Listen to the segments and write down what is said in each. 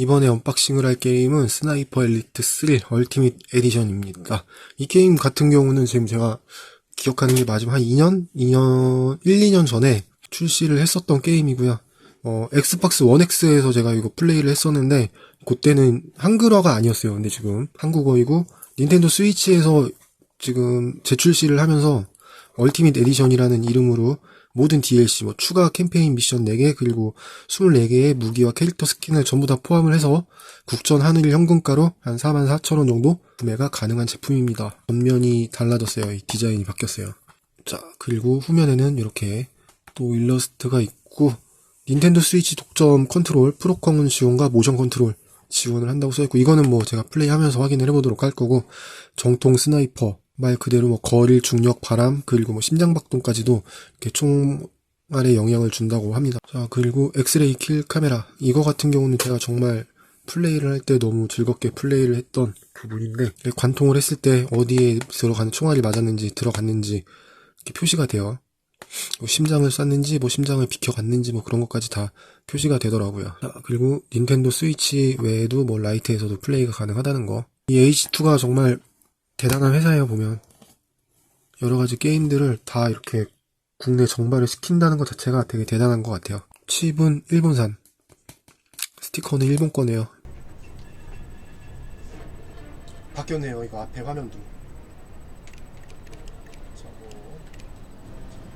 이번에 언박싱을 할 게임은 스나이퍼 엘리트 3 얼티밋 에디션입니다. 이 게임 같은 경우는 지금 제가 기억하는 게 맞으면 한 2년? 2년, 1, 2년 전에 출시를 했었던 게임이고요. 어, 엑스박스 1X에서 제가 이거 플레이를 했었는데, 그때는 한글화가 아니었어요. 근데 지금 한국어이고, 닌텐도 스위치에서 지금 재출시를 하면서 얼티밋 에디션이라는 이름으로 모든 DLC, 뭐 추가 캠페인 미션 4개, 그리고 24개의 무기와 캐릭터 스킨을 전부 다 포함을 해서 국전 하늘 현금가로 한 44,000원 정도 구매가 가능한 제품입니다. 전면이 달라졌어요. 이 디자인이 바뀌었어요. 자, 그리고 후면에는 이렇게 또 일러스트가 있고 닌텐도 스위치 독점 컨트롤, 프로컴은 지원과 모션 컨트롤 지원을 한다고 써있고 이거는 뭐 제가 플레이하면서 확인을 해보도록 할 거고 정통 스나이퍼 말 그대로 뭐 거리, 중력, 바람 그리고 뭐 심장박동까지도 이렇게 총알에 영향을 준다고 합니다. 자 그리고 엑스레이 킬 카메라 이거 같은 경우는 제가 정말 플레이를 할 때 너무 즐겁게 플레이를 했던 부분인데 관통을 했을 때 어디에 들어가는 총알이 맞았는지 들어갔는지 이렇게 표시가 돼요. 뭐 심장을 쐈는지 뭐 심장을 비켜갔는지 뭐 그런 것까지 다 표시가 되더라고요. 자, 그리고 닌텐도 스위치 외에도 뭐 라이트에서도 플레이가 가능하다는 거. 이 H2가 정말 대단한 회사예요 보면 여러 가지 게임들을 다 이렇게 국내 정발을 시킨다는 것 자체가 되게 대단한 것 같아요. 칩은 일본산, 스티커는 일본 거네요. 바뀌었네요 이거 앞에 화면도.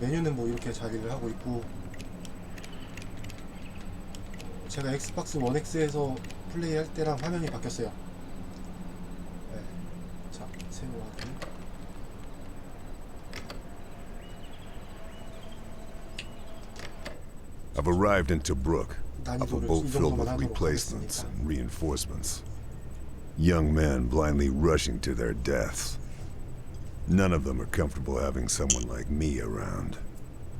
메뉴는 뭐 이렇게 자리를 하고 있고 어, 제가 엑스박스 1X에서 플레이할 때랑 화면이 바뀌었어요. I've arrived in Tobruk. Of a boat filled with replacements and reinforcements. Young men blindly rushing to their deaths. None of them are comfortable having someone like me around.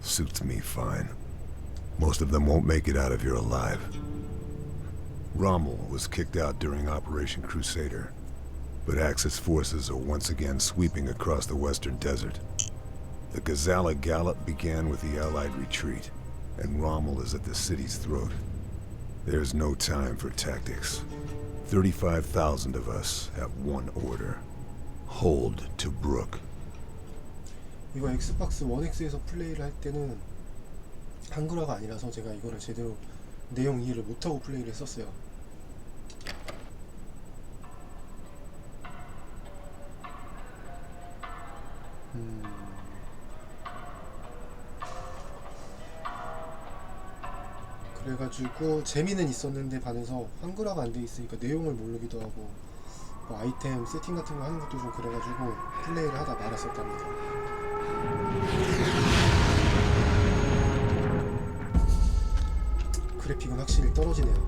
Suits me fine. Most of them won't make it out of here alive. Rommel was kicked out during Operation Crusader but Axis forces are once again sweeping across the western desert. The Gazala Gallop began with the Allied retreat, and Rommel is at the city's throat. There's no time for tactics. 35,000 of us have one order. Hold to Brook. 이거 엑스박스 1X에서 플레이를 할 때는 한글화가 아니라서 제가 이거를 제대로 내용 이해를 못하고 플레이를 했었어요. 그래가지고 재미는 있었는데 반해서 한글화가 안 돼 있으니까 내용을 모르기도 하고 뭐 아이템 세팅 같은 거 하는 것도 좀 그래가지고 플레이를 하다 말았었답니다. 그래픽은 확실히 떨어지네요.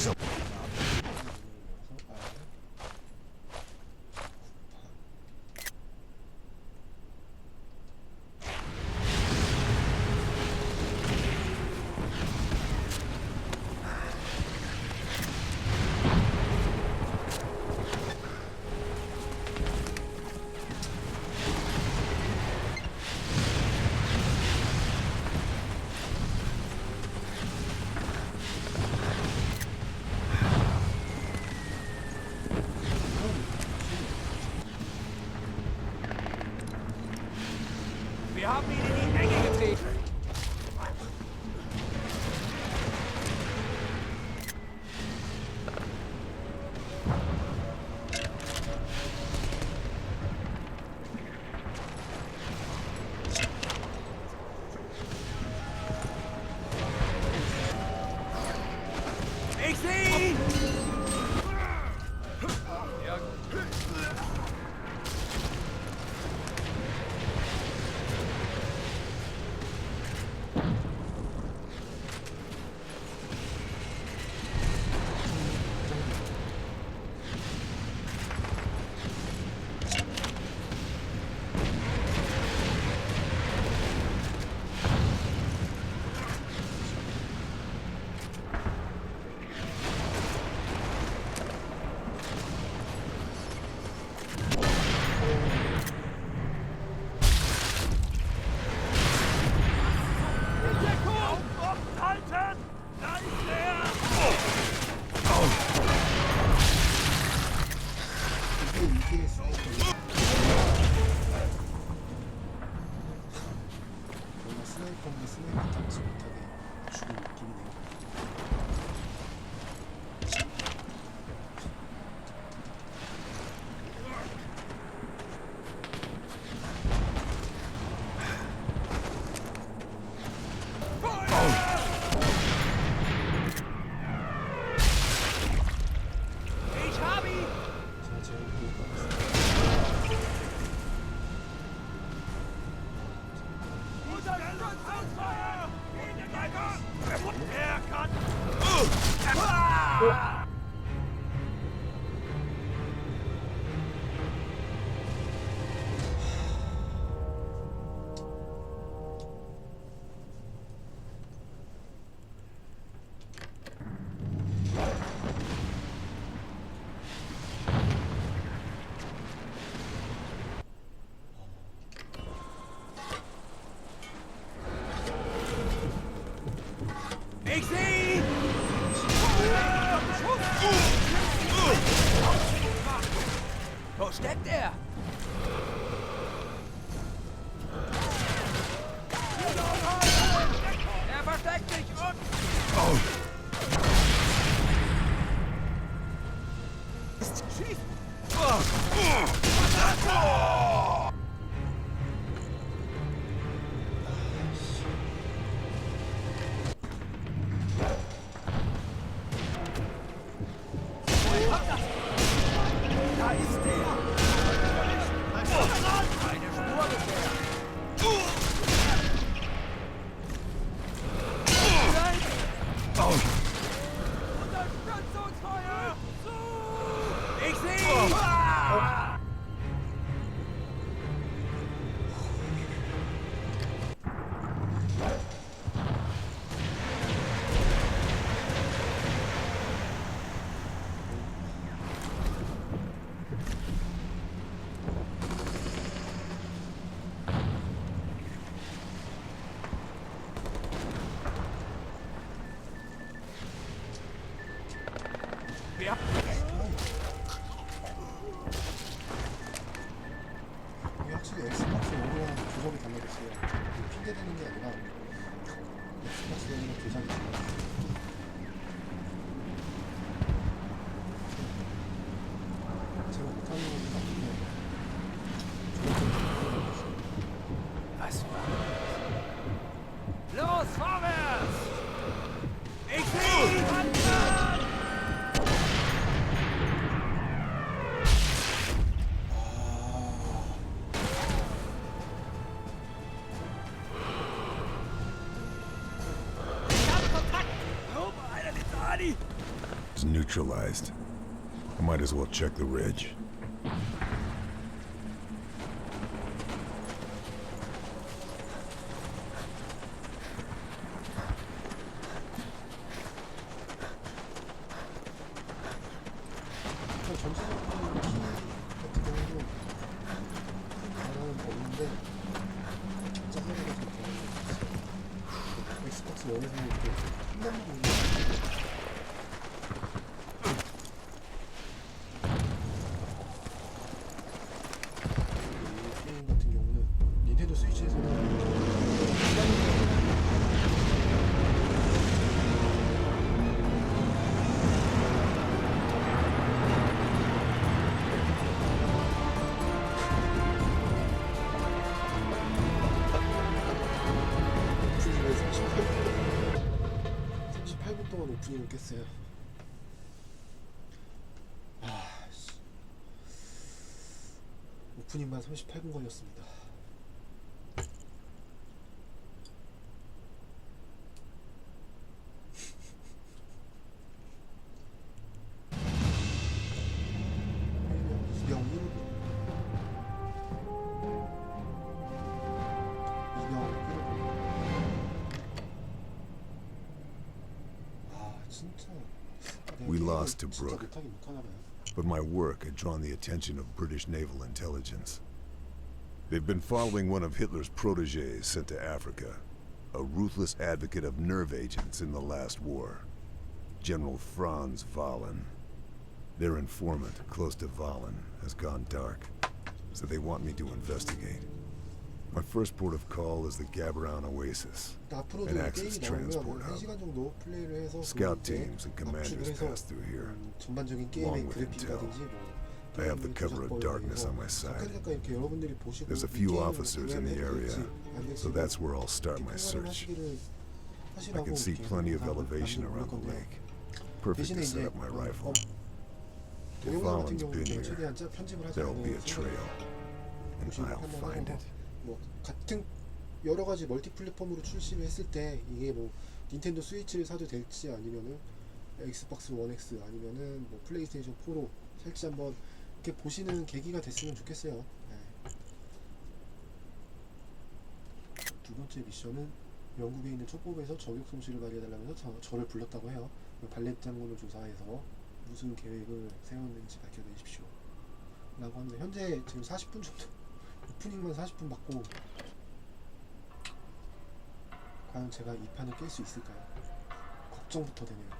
some... Ich sehe ihn! Wo steckt er? Er versteckt sich und... Oh. Da ist er! Neutralized. I might as well check the ridge. 동안 오프닝을 깼어요 아 씨. 오프닝만 38분 걸렸습니다 to Brooke. But my work had drawn the attention of British naval intelligence. They've been following one of Hitler's proteges sent to Africa, a ruthless advocate of nerve agents in the last war, General Franz Valen. Their informant, close to Valen, has gone dark, so they want me to investigate. My first port of call is the Gabaron Oasis, an Axis transport hub. Scout teams and commanders pass through here, along with intel. I have the cover of darkness on my side. There's a few officers in the area, so that's where I'll start my search. I can see plenty of elevation around the lake. Perfect to set up my rifle. If Alan's been here, there'll be a trail, and I'll find it. 뭐 같은 여러 가지 멀티 플랫폼으로 출시를 했을 때 이게 뭐 닌텐도 스위치를 사도 될지 아니면은 엑스박스 원 X 아니면은 뭐 플레이스테이션 4로 살지 한번 이렇게 보시는 계기가 됐으면 좋겠어요. 네. 두 번째 미션은 영국에 있는 촉법에서 저격 솜씨를 발휘해달라면서 저, 저를 불렀다고 해요. 발렛 장군을 조사해서 무슨 계획을 세웠는지 밝혀내십시오. 라고 합니다. 현재 지금 40분 정도 오프닝만 40분 받고 과연 제가 이 판을 깰 수 있을까요? 걱정부터 되네요.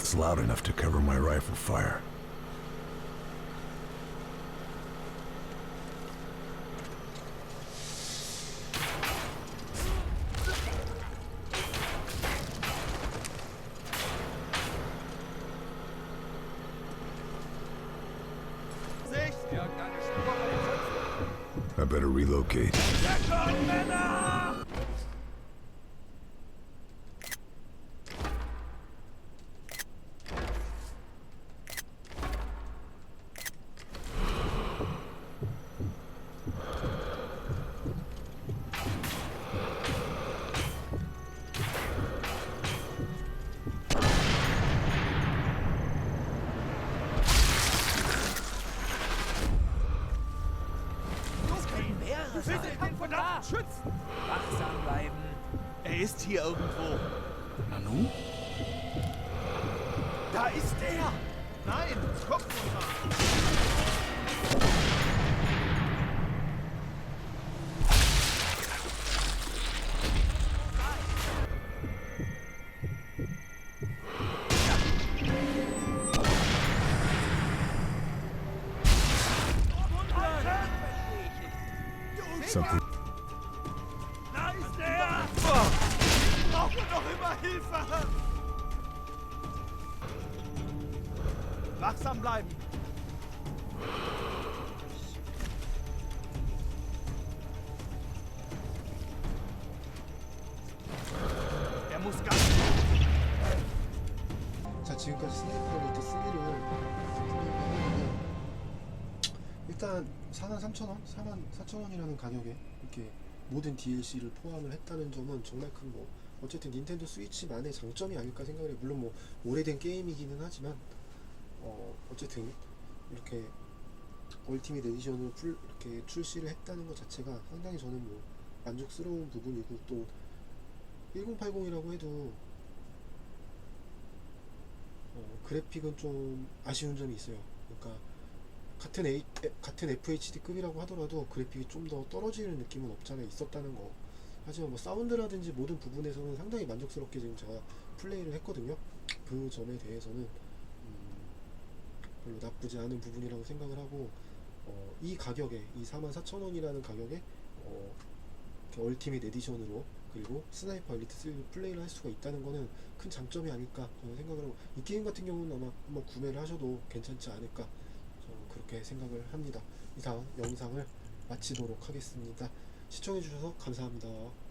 That's loud enough to cover my rifle fire. Schützen! Wachsam bleiben. Er ist hier irgendwo. Nanu? Da ist er! Nein, guck mal! Something. 리트 3를 플레이해봤는데 일단 4만 3천원? 4만 4천원이라는 가격에 이렇게 모든 DLC를 포함을 했다는 점은 정말 큰 뭐 어쨌든 닌텐도 스위치만의 장점이 아닐까 생각을 해요 물론 뭐 오래된 게임이기는 하지만 어 어쨌든 이렇게 얼티밋 에디션을 풀, 이렇게 출시를 했다는 것 자체가 상당히 저는 뭐 만족스러운 부분이고 또 1080이라고 해도 어, 그래픽은 좀 아쉬운 점이 있어요. 그러니까 같은 A, 에- 같은 FHD급이라고 하더라도 그래픽이 좀 더 떨어지는 느낌은 없잖아 있었다는 거. 하지만 뭐 사운드라든지 모든 부분에서는 상당히 만족스럽게 지금 제가 플레이를 했거든요. 그 점에 대해서는 음, 별로 나쁘지 않은 부분이라고 생각을 하고 어, 이 가격에 이 44,000원이라는 가격에 어, 얼티밋 에디션으로 그리고 스나이퍼 엘리트 3 플레이를 할 수가 있다는 거는 큰 장점이 아닐까 저는 생각을 하고 이 게임 같은 경우는 아마 한번 구매를 하셔도 괜찮지 않을까 저는 그렇게 생각을 합니다. 이상 영상을 마치도록 하겠습니다. 시청해주셔서 감사합니다